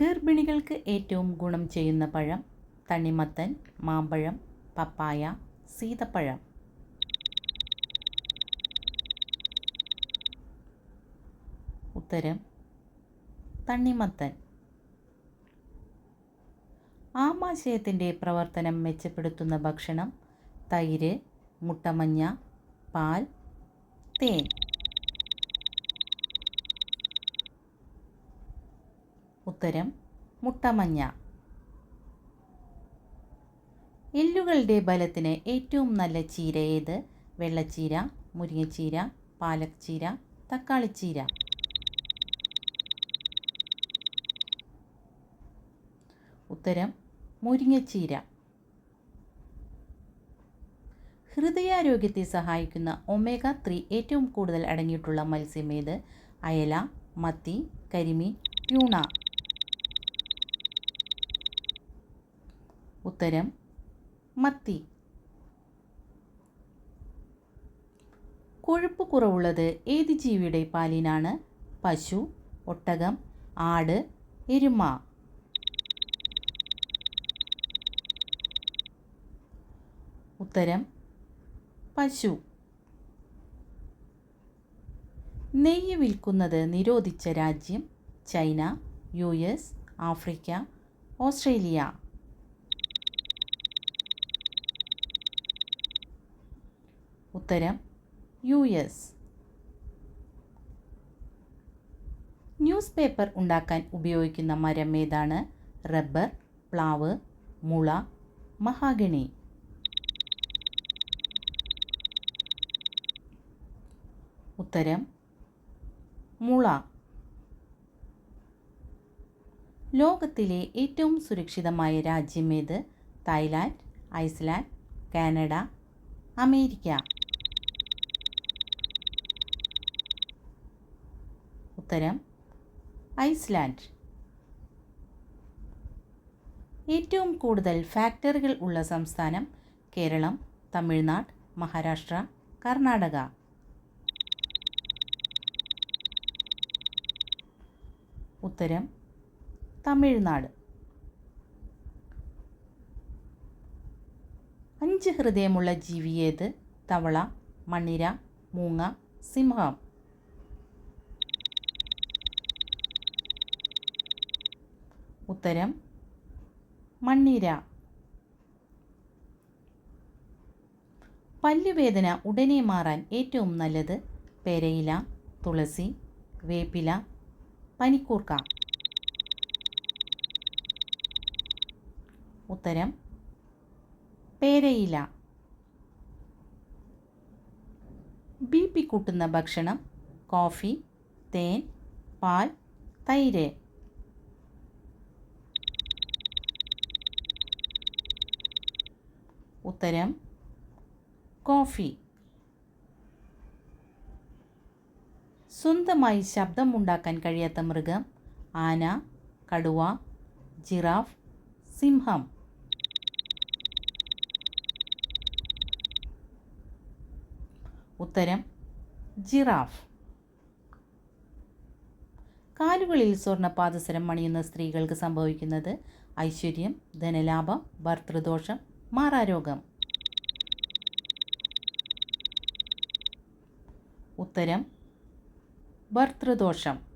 ഗർഭിണികൾക്ക് ഏറ്റവും ഗുണം ചെയ്യുന്ന പഴം തണിമത്തൻ മാമ്പഴം പപ്പായ സീതപ്പഴം. ഉത്തരം തണ്ണിമത്തൻ. ആമാശയത്തിന്റെ പ്രവർത്തനം മെച്ചപ്പെടുത്തുന്ന ഭക്ഷണം തൈര് മുട്ടമഞ്ഞ പാൽ തേൻ. ഉത്തരം മുട്ടമഞ്ഞ. എല്ലുകളുടെ ബലത്തിന് ഏറ്റവും നല്ല ചീര ഏത്? വെള്ളച്ചീര മുരിങ്ങച്ചീര പാലക് ചീര തക്കാളിച്ചീര. ഉത്തരം മുരിങ്ങച്ചീര. ഹൃദയാരോഗ്യത്തെ സഹായിക്കുന്ന ഒമേഗ ത്രീ ഏറ്റവും കൂടുതൽ അടങ്ങിയിട്ടുള്ള മത്സ്യം ഏത്? അയല മത്തി കരിമീൻ ട്യൂണ. ഉത്തരം മത്തി. കൊഴുപ്പ് കുറവുള്ളത് ഏത് ജീവിയുടെ പാലിനാണ്? പശു ഒട്ടകം ആട് എരുമ. ഉത്തരം പശു. നെയ്യ് വിൽക്കുന്നത് നിരോധിച്ച രാജ്യം China U S Africa Australia. ഉത്തരം യു എസ്. ന്യൂസ് പേപ്പർ ഉണ്ടാക്കാൻ ഉപയോഗിക്കുന്ന മരം ഏതാണ്? റബ്ബർ പ്ലാവ് മുള മഹാഗണി. ഉത്തരം മുള. ലോകത്തിലെ ഏറ്റവും സുരക്ഷിതമായ രാജ്യം ഏത്? Thailand Iceland Canada America. ഉത്തരം ഐസ്ലാൻഡ്. ഏറ്റവും കൂടുതൽ ഫാക്ടറികൾ ഉള്ള സംസ്ഥാനം കേരളം തമിഴ്നാട് മഹാരാഷ്ട്ര കർണാടക. ഉത്തരം തമിഴ്നാട്. അഞ്ച് ഹൃദയമുള്ള ജീവി ഏത്? തവള മണ്ണിര മൂങ്ങ സിംഹം. ഉത്തരം മണ്ണിര. പല്ലുവേദന ഉടനെ മാറാൻ ഏറ്റവും നല്ലത് പെരയില തുളസി വേപ്പില പനിക്കൂർക്ക. ഉത്തരം പേരയില. ബി പി കൂട്ടുന്ന ഭക്ഷണം കോഫി തേൻ പാൽ തൈര്. ഉത്തരം കോഫി. സ്വന്തമായി ശബ്ദമുണ്ടാക്കാൻ കഴിയാത്ത മൃഗം ആന കടുവ ജിറാഫ് സിംഹം. ഉത്തരം ജിറാഫ്. കാലുകളിൽ സ്വർണ പാദസരം അണിയുന്ന സ്ത്രീകൾക്ക് സംഭവിക്കുന്നത് ഐശ്വര്യം ധനലാഭം ഭർത്തൃദോഷം മാറാരോഗം. ഉത്തരം ഭർത്തൃദോഷം